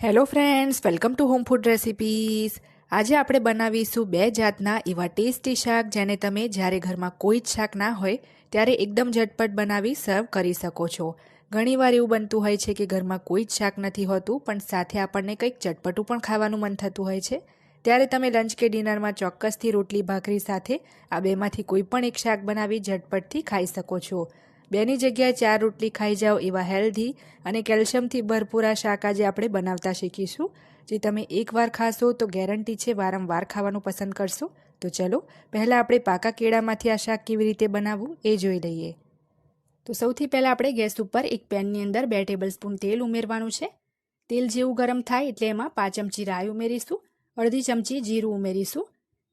Hello friends welcome to home food recipes આજે આપણે બનાવીશું બે જાતના એવા ટેસ્ટી શાક જેને તમે જ્યારે ઘરમાં કોઈ જ શાક ના હોય, ત્યારે એકદમ ઝટપટ બનાવી સર્વ કરી શકો છો. ઘણીવાર એવું બનતું હોય છે કે ઘરમાં કોઈ જ શાક નથી હોતું, પણ સાથે આપણને કંઈક ચટપટું પણ ખાવાનું મન થતું હોય છે. ત્યારે તમે લંચ કે ડિનરમાં ચોક્કસથી રોટલી, ભાખરી સાથે આ બેમાંથી કોઈ પણ એક શાક બનાવી ઝટપટથી ખાઈ શકો છો. બેની જગ્યાએ ચાર રોટલી ખાઈ જાઓ એવા હેલ્ધી અને કેલ્શિયમથી ભરપૂર આ શાક આજે આપણે બનાવતા શીખીશું. જે તમે એકવાર ખાશો તો ગેરંટી છે વારંવાર ખાવાનું પસંદ કરશો. તો ચલો, પહેલાં આપણે પાકા કેળામાંથી આ શાક કેવી રીતે બનાવવું એ જોઈ લઈએ. તો સૌથી પહેલાં આપણે ગેસ ઉપર એક પેનની અંદર બે ટેબલ સ્પૂન તેલ ઉમેરવાનું છે. તેલ જેવું ગરમ થાય એટલે એમાં પાંચ ચમચી રાઈ ઉમેરીશું, અડધી ચમચી જીરું ઉમેરીશું,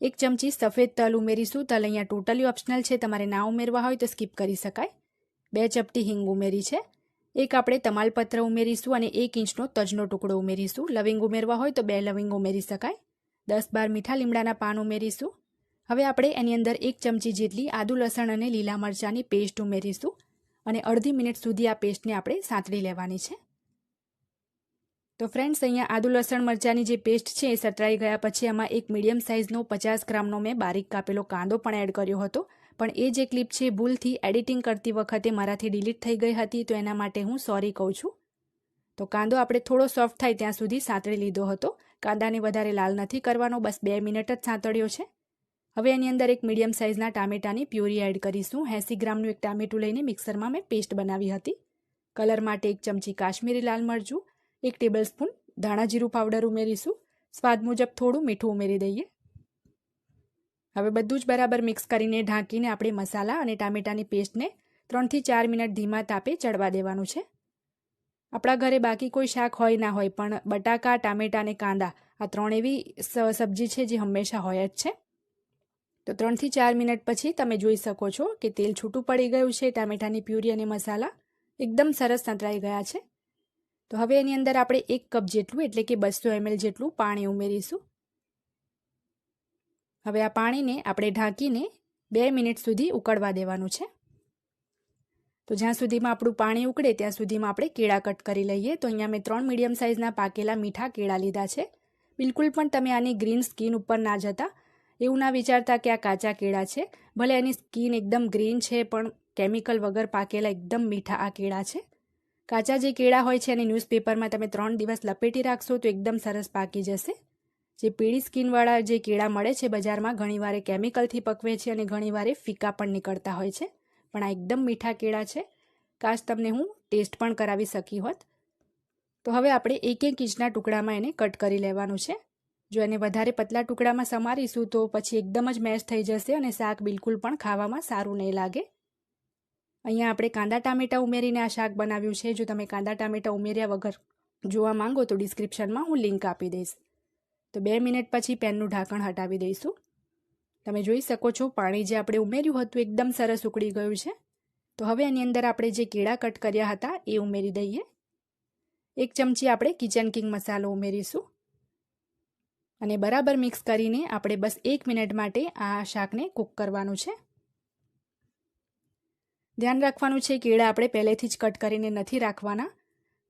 એક ચમચી સફેદ તલ ઉમેરીશું. તલ અહીંયા ટોટલી ઓપ્શનલ છે, તમારે ના ઉમેરવા હોય તો સ્કીપ કરી શકાય. બે ચપટી હિંગ ઉમેરી છે. એક આપણે તમાલપત્ર ઉમેરીશું અને એક ઇંચનો તજનો ટુકડો ઉમેરીશું. લવિંગ ઉમેરવા હોય તો બે લવિંગ ઉમેરી શકાય. દસ બાર મીઠા લીમડાના પાન ઉમેરીશું. હવે આપણે એની અંદર એક ચમચી જેટલી આદુ લસણ અને લીલા મરચાંની પેસ્ટ ઉમેરીશું અને અડધી મિનિટ સુધી આ પેસ્ટને આપણે સાંતળી લેવાની છે. તો ફ્રેન્ડ્સ, અહીંયા આદુ લસણ મરચાંની જે પેસ્ટ છે એ સતરાઈ ગયા પછી એમાં એક મીડિયમ સાઇઝનો પચાસ ગ્રામનો મેં બારીક કાપેલો કાંદો પણ એડ કર્યો હતો. પણ એ જે ક્લિપ છે, ભૂલથી એડિટિંગ કરતી વખતે મારાથી ડિલીટ થઈ ગઈ હતી, તો એના માટે હું સોરી કહું છું. તો કાંદો આપણે થોડો સોફ્ટ થાય ત્યાં સુધી સાંતળી લીધો હતો. કાંદાને વધારે લાલ નથી કરવાનો, બસ બે મિનિટ જ સાંતળ્યો છે. હવે એની અંદર એક મીડિયમ સાઇઝના ટામેટાની પ્યુરી એડ કરીશું. એંસી ગ્રામનું એક ટામેટું લઈને મિક્સરમાં મેં પેસ્ટ બનાવી હતી. કલર માટે એક ચમચી કાશ્મીરી લાલ મરચું, એક ટેબલ સ્પૂન ધાણા જીરું પાવડર ઉમેરીશું. સ્વાદ મુજબ થોડું મીઠું ઉમેરી દઈએ. હવે બધું જ બરાબર મિક્સ કરીને ઢાંકીને આપણે મસાલા અને ટામેટાની પેસ્ટને ત્રણથી ચાર મિનિટ ધીમા તાપે ચડવા દેવાનું છે. આપણા ઘરે બાકી કોઈ શાક હોય ના હોય, પણ બટાકા, ટામેટા અને કાંદા આ ત્રણ એવી સબ્જી છે જે હંમેશા હોય જ છે. તો ત્રણથી ચાર મિનિટ પછી તમે જોઈ શકો છો કે તેલ છૂટું પડી ગયું છે, ટામેટાની પ્યુરી અને મસાલા એકદમ સરસ સંતળાઈ ગયા છે. તો હવે એની અંદર આપણે એક કપ જેટલું, એટલે કે બસો એમએલ જેટલું પાણી ઉમેરીશું. હવે આ પાણીને આપણે ઢાંકીને બે મિનિટ સુધી ઉકળવા દેવાનું છે. તો જ્યાં સુધીમાં આપણું પાણી ઉકળે ત્યાં સુધીમાં આપણે કેળા કટ કરી લઈએ. તો અહીંયા મેં ત્રણ મીડિયમ સાઇઝના પાકેલા મીઠા કેળા લીધા છે. બિલકુલ પણ તમે આની ગ્રીન સ્કીન ઉપર ના જતા એવું ના વિચારતા કે આ કાચા કેળા છે. ભલે એની સ્કીન એકદમ ગ્રીન છે, પણ કેમિકલ વગર પાકેલા એકદમ મીઠા આ કેળા છે. કાચા જે કેળા હોય છે એને ન્યૂઝપેપરમાં તમે ત્રણ દિવસ લપેટી રાખશો તો એકદમ સરસ પાકી જશે. જે પીળી સ્કિનવાળા જે કેળા મળે છે બજારમાં, ઘણીવાર કેમિકલથી પકવે છે અને ઘણીવાર ફીકા પણ નીકળતા હોય છે. પણ આ એકદમ મીઠા કેળા છે. કાશ તમને હું ટેસ્ટ પણ કરાવી શકી હોત. તો હવે આપણે એક એક ઇંચના ટુકડામાં એને કટ કરી લેવાનું છે. જો એને વધારે પતલા ટુકડામાં સમારીશું તો પછી એકદમ જ મેશ થઈ જશે અને શાક બિલકુલ પણ ખાવામાં સારું નહીં લાગે. અહીંયા આપણે કાંદા ટામેટા ઉમેરીને આ શાક બનાવ્યું છે. જો તમે કાંદા ટામેટા ઉમેર્યા વગર જોવા માંગો તો ડિસ્ક્રિપ્શનમાં હું લિંક આપી દઈશ. તો બે મિનિટ પછી પેનનું ઢાંકણ હટાવી દઈશું. તમે જોઈ શકો છો, પાણી જે આપણે ઉમેર્યું હતું એકદમ સરસ ઉકળી ગયું છે. તો હવે એની અંદર આપણે જે કેળા કટ કર્યા હતા, એ ઉમેરી દઈએ. એક ચમચી આપણે કિચન કિંગ મસાલો ઉમેરીશું. અને બરાબર મિક્સ કરીને આપણે બસ એક મિનિટ માટે આ શાકને કૂક કરવાનું છે. ધ્યાન રાખવાનું છે, કેળા આપણે પહેલેથી જ કટ કરીને નથી રાખવાના,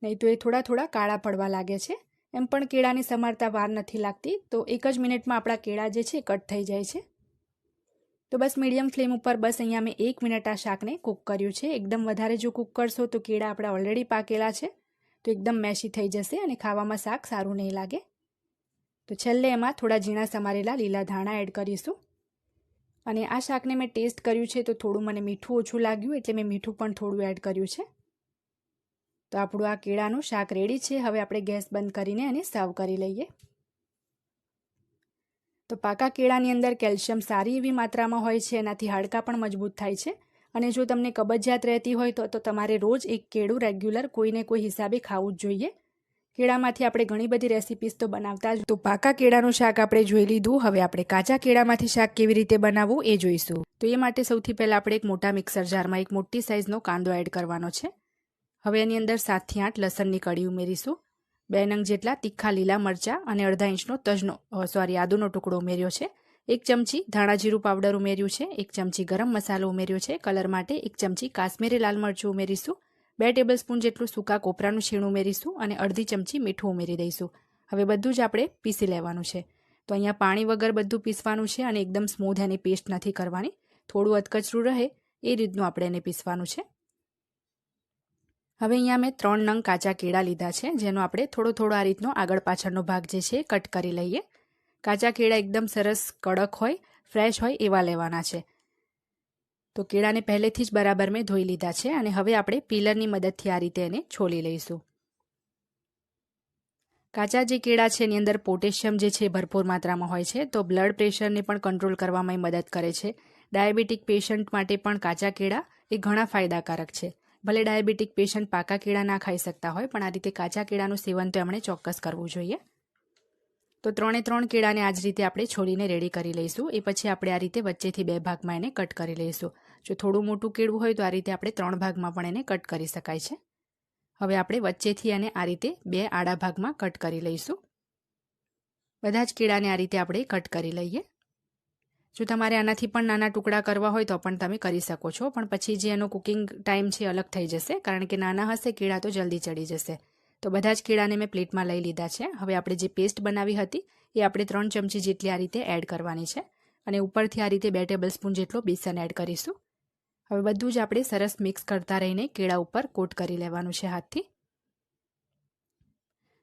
નહીં તો એ થોડા થોડા કાળા પડવા લાગે છે. એમ પણ કેળાની સમારતા વાર નથી લાગતી. તો એક જ મિનિટમાં આપણા કેળા જે છે કટ થઈ જાય છે. તો બસ મીડિયમ ફ્લેમ ઉપર બસ અહીંયા મેં એક મિનિટ આ શાકને કૂક કર્યું છે. એકદમ વધારે જો કૂક કરશો તો કેળા આપણા ઓલરેડી પાકેલા છે. તો એકદમ મેશી થઈ જશે અને ખાવામાં શાક સારું નહીં લાગે. તો છેલ્લે એમાં થોડા ઝીણા સમારેલા લીલા ધાણા એડ કરીશું. અને આ શાકને મેં ટેસ્ટ કર્યું છે તો થોડું મને મીઠું ઓછું લાગ્યું એટલે મેં મીઠું પણ થોડું એડ કર્યું છે. તો આપણું આ કેળાનું શાક રેડી છે. હવે આપણે ગેસ બંધ કરીને એને સર્વ કરી લઈએ. તો પાકા કેળાની અંદર કેલ્શિયમ સારી એવી માત્રામાં હોય છે. એનાથી હાડકાં પણ મજબૂત થાય છે. અને જો તમને કબજિયાત રહેતી હોય તો તો તમારે રોજ એક કેળું રેગ્યુલર કોઈને કોઈ હિસાબે ખાવું જ જોઈએ. કેળામાંથી આપણે ઘણી બધી રેસિપીસ તો બનાવતા જ તો પાકા કેળાનું શાક આપણે જોઈ લીધું. હવે આપણે કાચા કેળામાંથી શાક કેવી રીતે બનાવવું એ જોઈશું. તો એ માટે સૌથી પહેલાં આપણે એક મોટા મિક્સર જારમાં એક મોટી સાઇઝનો કાંદો એડ કરવાનો છે. હવે એની અંદર સાતથી આઠ લસણની કડી ઉમેરીશું. બે નંગ જેટલા તીખા લીલા મરચાં અને અડધા ઇંચનો તજનો સોરી આદુનો ટુકડો ઉમેર્યો છે. એક ચમચી ધાણા જીરું પાવડર ઉમેર્યું છે. એક ચમચી ગરમ મસાલો ઉમેર્યો છે. કલર માટે એક ચમચી કાશ્મીરી લાલ મરચું ઉમેરીશું. બે ટેબલ સ્પૂન જેટલું સૂકા કોપરાનું છીણ ઉમેરીશું અને અડધી ચમચી મીઠું ઉમેરી દઈશું. હવે બધું જ આપણે પીસી લેવાનું છે. તો અહીંયા પાણી વગર બધું પીસવાનું છે અને એકદમ સ્મૂધ એની પેસ્ટ નથી કરવાની. થોડું અધકચરું રહે એ રીતનું આપણે એને પીસવાનું છે. હવે અહીંયા મેં ત્રણ નંગ કાચા કેળા લીધા છે, જેનો આપણે થોડો થોડો આ રીતનો આગળ પાછળનો ભાગ જે છે કટ કરી લઈએ. કાચા કેળા એકદમ સરસ કડક હોય, ફ્રેશ હોય એવા લેવાના છે. તો કેળાને પહેલેથી જ બરાબર મેં ધોઈ લીધા છે અને હવે આપણે પીલરની મદદથી આ રીતે એને છોલી લઈશું. કાચા જે કેળા છે એની અંદર પોટેશિયમ જે છે ભરપૂર માત્રામાં હોય છે, તો બ્લડ પ્રેશરને પણ કંટ્રોલ કરવામાં મદદ કરે છે. ડાયાબિટીક પેશન્ટ માટે પણ કાચા કેળા એ ઘણા ફાયદાકારક છે. ભલે ડાયાબિટીક પેશન્ટ પાકા કેળા ના ખાઈ શકતા હોય, પણ આ રીતે કાચા કેળાનું સેવન તો એમણે ચોક્કસ કરવું જોઈએ. તો ત્રણે ત્રણ કેળાને આ જ રીતે આપણે છોડીને રેડી કરી લઈશું. એ પછી આપણે આ રીતે વચ્ચેથી બે ભાગમાં એને કટ કરી લઈશું. જો થોડું મોટું કેળવું હોય તો આ રીતે આપણે ત્રણ ભાગમાં પણ એને કટ કરી શકાય છે. હવે આપણે વચ્ચેથી એને આ રીતે બે આડા ભાગમાં કટ કરી લઈશું. બધા જ કેળાને આ રીતે આપણે કટ કરી લઈએ. જો તમારે આનાથી પણ નાના ટુકડા કરવા હોય તો પણ તમે કરી શકો છો. પણ પછી જે એનો કુકિંગ ટાઈમ છે અલગ થઈ જશે, કારણ કે નાના હશે, કેળા તો જલ્દી ચડી જશે. તો બધા જ કેળાને મેં પ્લેટમાં લઈ લીધા છે. હવે આપણે જે પેસ્ટ બનાવી હતી, એ આપણે ત્રણ ચમચી જેટલી આ રીતે એડ કરવાની છે. અને ઉપરથી આ રીતે બે ટેબલ સ્પૂન જેટલો બેસન એડ કરીશું. હવે બધું જ આપણે સરસ મિક્સ કરતા રહીને કેળા ઉપર કોટ કરી લેવાનું છે હાથથી.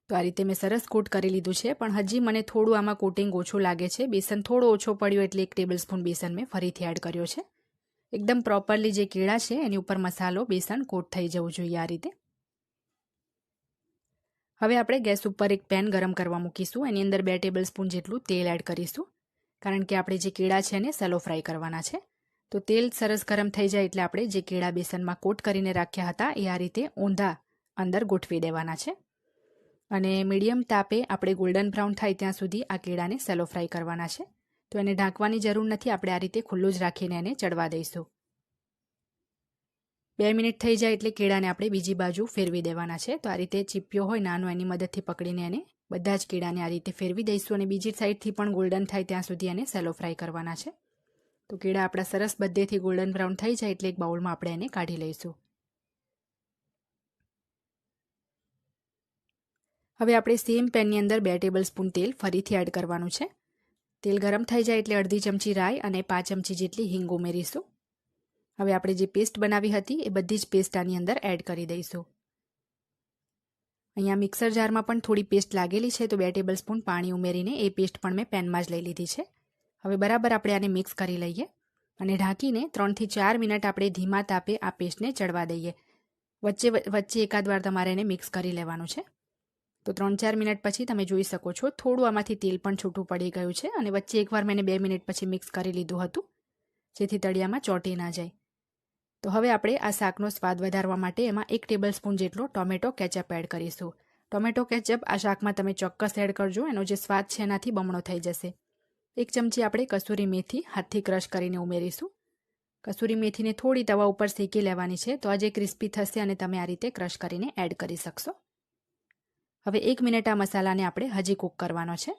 તો આ રીતે મેં સરસ કોટ કરી લીધું છે. પણ હજી મને થોડું આમાં કોટિંગ ઓછું લાગે છે. બેસન થોડો ઓછો પડ્યો એટલે એક ટેબલ સ્પૂન બેસન મેં ફરીથી એડ કર્યો છે. એકદમ પ્રોપરલી જે કેળા છે, એની ઉપર મસાલો, બેસન કોટ થઈ જવું જોઈએ આ રીતે. હવે આપણે ગેસ ઉપર એક પેન ગરમ કરવા મૂકીશું. એની અંદર બે ટેબલ સ્પૂન જેટલું તેલ એડ કરીશું. કારણ કે આપણે જે કેળા છે એને સેલો ફ્રાય કરવાના છે. તો તેલ સરસ ગરમ થઈ જાય એટલે આપણે જે કેળા બેસનમાં કોટ કરીને રાખ્યા હતા, એ આ રીતે ઊંધા અંદર ગોઠવી દેવાના છે. અને મીડિયમ તાપે આપણે ગોલ્ડન બ્રાઉન થાય ત્યાં સુધી આ કેળાને સેલો ફ્રાય કરવાના છે. તો એને ઢાંકવાની જરૂર નથી, આપણે આ રીતે ખુલ્લું જ રાખીને એને ચડવા દઈશું. બે મિનિટ થઈ જાય એટલે કેળાને આપણે બીજી બાજુ ફેરવી દેવાના છે. તો આ રીતે ચીપ્યો હોય, નાનો, એની મદદથી પકડીને એને બધા જ કેળાને આ રીતે ફેરવી દઈશું અને બીજી સાઈડથી પણ ગોલ્ડન થાય ત્યાં સુધી એને સેલો ફ્રાય કરવાના છે. તો કેળા આપણા સરસ બધેથી ગોલ્ડન બ્રાઉન થઈ જાય એટલે એક બાઉલમાં આપણે એને કાઢી લઈશું. હવે આપણે સેમ પેનની અંદર બે ટેબલ સ્પૂન તેલ ફરીથી એડ કરવાનું છે. તેલ ગરમ થઈ જાય એટલે અડધી ચમચી રાઈ અને પાંચ ચમચી જેટલી હિંગ ઉમેરીશું. હવે આપણે જે પેસ્ટ બનાવી હતી એ બધી જ પેસ્ટ આની અંદર એડ કરી દઈશું. અહીંયા મિક્સર જારમાં પણ થોડી પેસ્ટ લાગેલી છે, તો બે ટેબલ સ્પૂન પાણી ઉમેરીને એ પેસ્ટ પણ મેં પેનમાં જ લઈ લીધી છે. હવે બરાબર આપણે આને મિક્સ કરી લઈએ અને ઢાંકીને ત્રણથી ચાર મિનિટ આપણે ધીમા તાપે આ પેસ્ટને ચડવા દઈએ. વચ્ચે વચ્ચે એકાદ વાર તમારે એને મિક્સ કરી લેવાનું છે. તો ત્રણ ચાર મિનિટ પછી તમે જોઈ શકો છો. થોડું આમાંથી તેલ પણ છૂટું પડી ગયું છે અને વચ્ચે એકવાર મેં બે મિનિટ પછી મિક્સ કરી લીધું હતું, જેથી તળિયામાં ચોંટી ના જાય. તો હવે આપણે આ શાકનો સ્વાદ વધારવા માટે એમાં એક ટેબલ સ્પૂન જેટલો ટોમેટો કેચઅપ એડ કરીશું. ટોમેટો કેચઅપ આ શાકમાં તમે ચોક્કસ એડ કરજો, એનો જે સ્વાદ છે એનાથી બમણો થઈ જશે. એક ચમચી આપણે કસૂરી મેથી હાથથી ક્રશ કરીને ઉમેરીશું. કસૂરી મેથીને થોડી તવા ઉપર શેકી લેવાની છે, તો આજે ક્રિસ્પી થશે અને તમે આ રીતે ક્રશ કરીને એડ કરી શકશો. હવે એક મિનિટ આ મસાલાને આપણે હજી કૂક કરવાનો છે.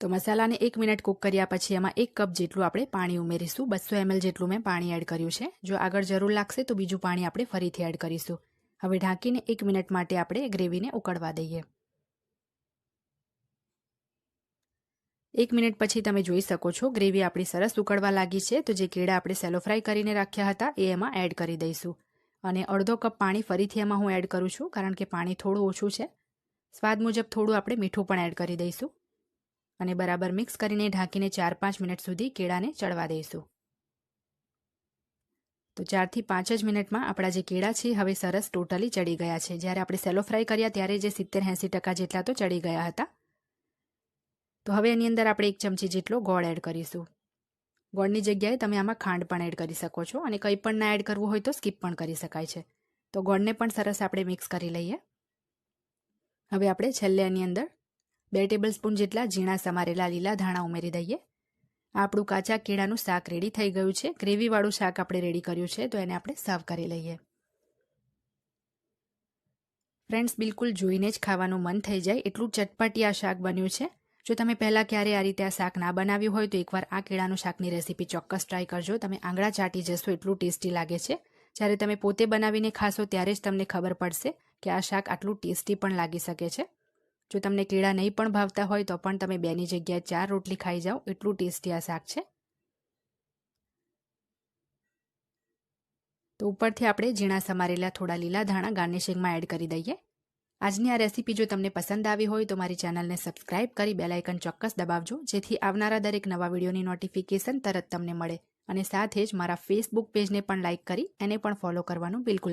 તો મસાલાને એક મિનિટ કૂક કર્યા પછી એમાં એક કપ જેટલું આપણે પાણી ઉમેરીશું. બસો એમએલ જેટલું મેં પાણી એડ કર્યું છે. જો આગળ જરૂર લાગશે તો બીજું પાણી આપણે ફરીથી એડ કરીશું. હવે ઢાંકીને એક મિનિટ માટે આપણે ગ્રેવીને ઉકળવા દઈએ. એક મિનિટ પછી તમે જોઈ શકો છો, ગ્રેવી આપણી સરસ ઉકળવા લાગી છે. તો જે કેળા આપણે સેલો ફ્રાય કરીને રાખ્યા હતા, એ એમાં એડ કરી દઈશું. અને અડધો કપ પાણી ફરીથી એમાં હું એડ કરું છું, કારણ કે પાણી થોડું ઓછું છે. સ્વાદ મુજબ થોડું આપણે મીઠું પણ એડ કરી દઈશું. અને બરાબર મિક્સ કરીને ઢાંકીને ચાર પાંચ મિનિટ સુધી કેળાને ચડવા દઈશું. તો ચારથી પાંચ જ મિનિટમાં આપણા જે કેળા છે હવે સરસ ટોટલી ચડી ગયા છે. જ્યારે આપણે સેલો ફ્રાય કર્યા ત્યારે જે સિત્તેર એંસી ટકા જેટલા તો ચડી ગયા હતા. તો હવે એની અંદર આપણે એક ચમચી જેટલો ગોળ એડ કરીશું. ગોળની જગ્યાએ તમે આમાં ખાંડ પણ એડ કરી શકો છો અને કંઈ પણ ના એડ કરવું હોય તો સ્કીપ પણ કરી શકાય છે. તો ગોળને પણ સરસ આપણે મિક્સ કરી લઈએ. હવે આપણે છેલ્લે એની અંદર બે ટેબલ સ્પૂન જેટલા ઝીણા સમારેલા લીલા ધાણા ઉમેરી દઈએ. આપણું કાચા કેળાનું શાક રેડી થઈ ગયું છે. ગ્રેવીવાળું શાક આપણે રેડી કર્યું છે, તો એને આપણે સર્વ કરી લઈએ. ફ્રેન્ડ્સ બિલકુલ જોઈને જ ખાવાનું મન થઈ જાય. એટલું ચટપટી આ શાક બન્યું છે. જો તમે પહેલાં ક્યારે આ રીતે આ શાક ના બનાવ્યું હોય તો એકવાર આ કેળાનું શાકની રેસીપી ચોક્કસ ટ્રાય કરજો. તમે આંગળા ચાટી જશો એટલું ટેસ્ટી લાગે છે. જ્યારે તમે પોતે બનાવીને ખાશો ત્યારે જ તમને ખબર પડશે કે આ શાક આટલું ટેસ્ટી પણ લાગી શકે છે. જો તમને કેળા નહીં પણ ભાવતા હોય તો પણ તમે બેની જગ્યાએ ચાર રોટલી ખાઈ જાઓ. એટલું ટેસ્ટી આ શાક છે. તો ઉપરથી આપણે ઝીણા સમારેલા થોડા લીલા ધાણા ગાર્નિશિંગમાં એડ કરી દઈએ. આજની આ રેસીપી જો તમને પસંદ આવી હોય તો મારી ચેનલને સબસ્ક્રાઇબ કરી બેલાઇકન ચોક્કસ દબાવજો, જેથી આવનારા દરેક નવા વિડીયોની નોટિફિકેશન તરત તમને મળે. અને સાથે જ મારા ફેસબુક પેજને પણ લાઇક કરી, એને પણ ફોલો કરવાનું બિલકુલ ના